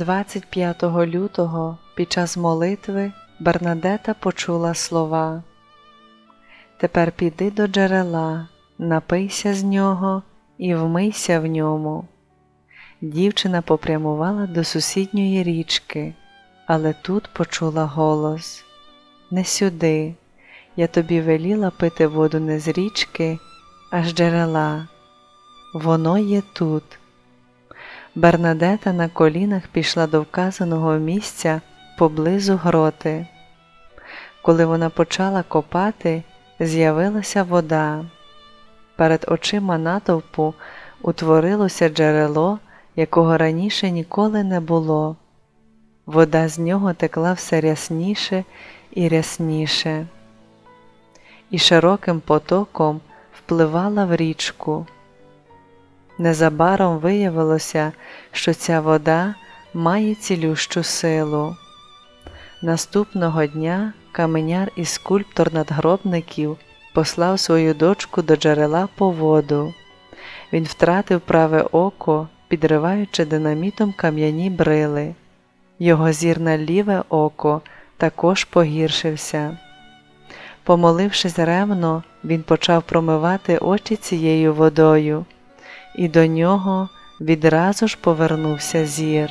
25 лютого під час молитви Бернадета почула слова Тепер піди до джерела, напийся з нього і вмийся в ньому. Дівчина попрямувала до сусідньої річки, але тут почула голос Не сюди, я тобі веліла пити воду не з річки, а з джерела. Воно є тут. Бернадета на колінах пішла до вказаного місця поблизу гроти. Коли вона почала копати, з'явилася вода. Перед очима натовпу утворилося джерело, якого раніше ніколи не було. Вода з нього текла все рясніше і рясніше, і широким потоком впливала в річку. Незабаром виявилося, що ця вода має цілющу силу. Наступного дня каменяр і скульптор надгробників послав свою дочку до джерела по воду. Він втратив праве око, підриваючи динамітом кам'яні брили. Його зір на ліве око також погіршився. Помолившись ревно, він почав промивати очі цією водою, і до нього відразу ж повернувся зір.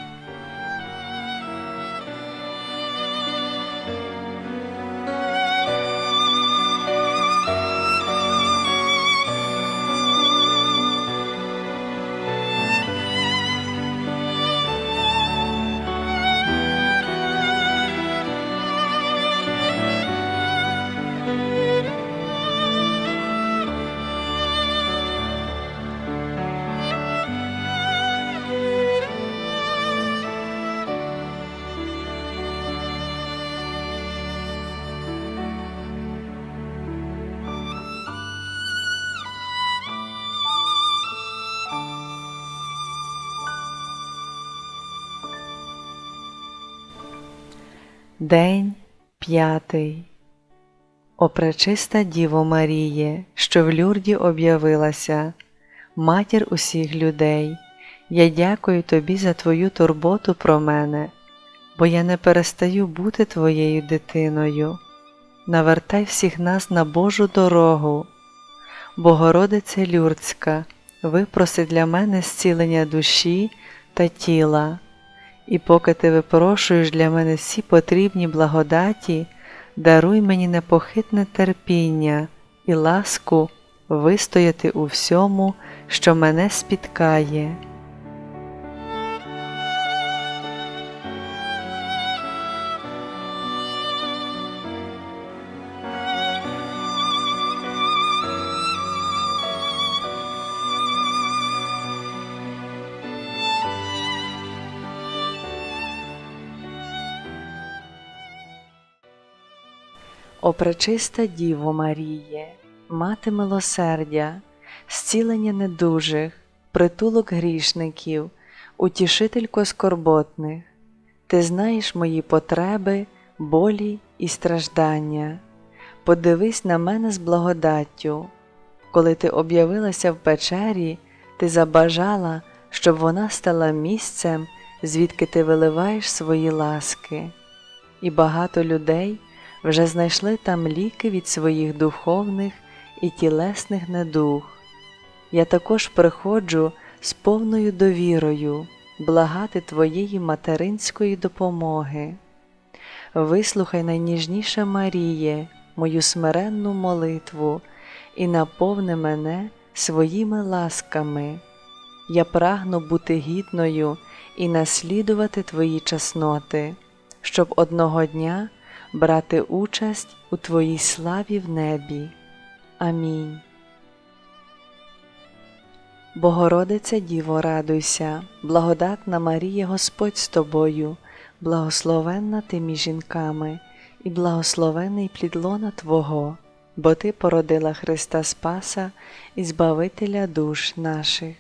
День п'ятий. О пречиста Діво Маріє, що в люрді об'явилася, матір усіх людей, я дякую тобі за твою турботу про мене, бо я не перестаю бути твоєю дитиною. Навертай всіх нас на Божу дорогу. Богородице Люрцька, випроси для мене зцілення душі та тіла. І поки ти випрошуєш для мене всі потрібні благодаті, даруй мені непохитне терпіння і ласку вистояти у всьому, що мене спіткає. О пречиста Діво Маріє, мати милосердя, зцілення недужих, притулок грішників, утішителько скорботних, ти знаєш мої потреби, болі і страждання. Подивись на мене з благодаттю. Коли ти об'явилася в печері, ти забажала, щоб вона стала місцем, звідки ти виливаєш свої ласки, і багато людей вже знайшли там ліки від своїх духовних і тілесних недуг. Я також приходжу з повною довірою благати Твоєї материнської допомоги. Вислухай найніжніше Маріє, мою смиренну молитву і наповни мене своїми ласками. Я прагну бути гідною і наслідувати Твої чесноти, щоб одного дня брати участь у Твоїй славі в небі. Амінь. Богородице Діво, радуйся, благодатна Марія Господь з тобою, благословенна ти між жінками, і благословений плід лона Твого, бо Ти породила Христа Спаса і Збавителя душ наших.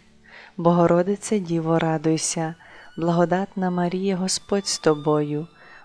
Богородице Діво, радуйся, благодатна Марія Господь з тобою,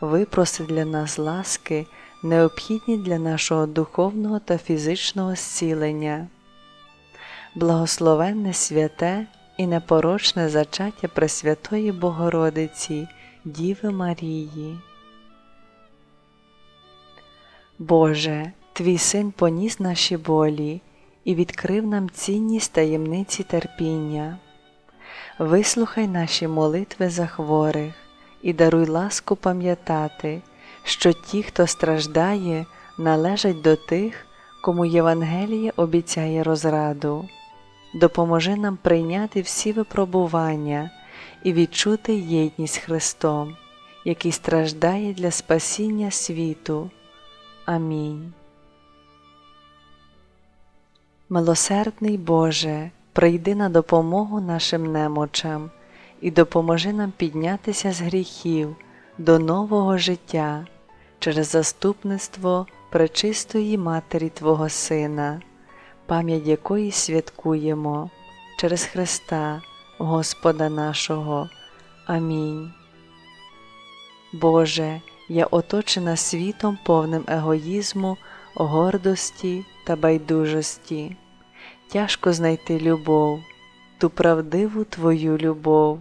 випроси для нас ласки, необхідні для нашого духовного та фізичного зцілення. Благословенне святе і непорочне зачаття Пресвятої Богородиці, Діви Марії. Боже, Твій Син поніс наші болі і відкрив нам цінність таємниці терпіння. Вислухай наші молитви за хворих і даруй ласку пам'ятати, що ті, хто страждає, належать до тих, кому Євангеліє обіцяє розраду. Допоможи нам прийняти всі випробування і відчути єдність Христом, який страждає для спасіння світу. Амінь. Милосердний Боже, прийди на допомогу нашим немочам і допоможи нам піднятися з гріхів до нового життя через заступництво пречистої Матері Твого Сина, пам'ять якої святкуємо через Христа, Господа нашого. Амінь. Боже, я оточена світом повним егоїзму, гордості та байдужості. Тяжко знайти любов, ту правдиву Твою любов.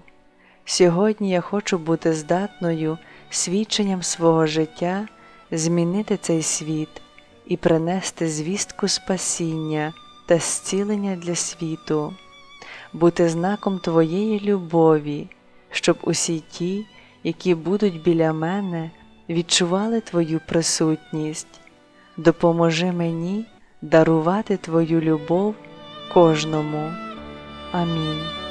Сьогодні я хочу бути здатною свідченням свого життя змінити цей світ і принести звістку спасіння та зцілення для світу, бути знаком Твоєї любові, щоб усі ті, які будуть біля мене, відчували Твою присутність. Допоможи мені дарувати Твою любов кожному. Амінь.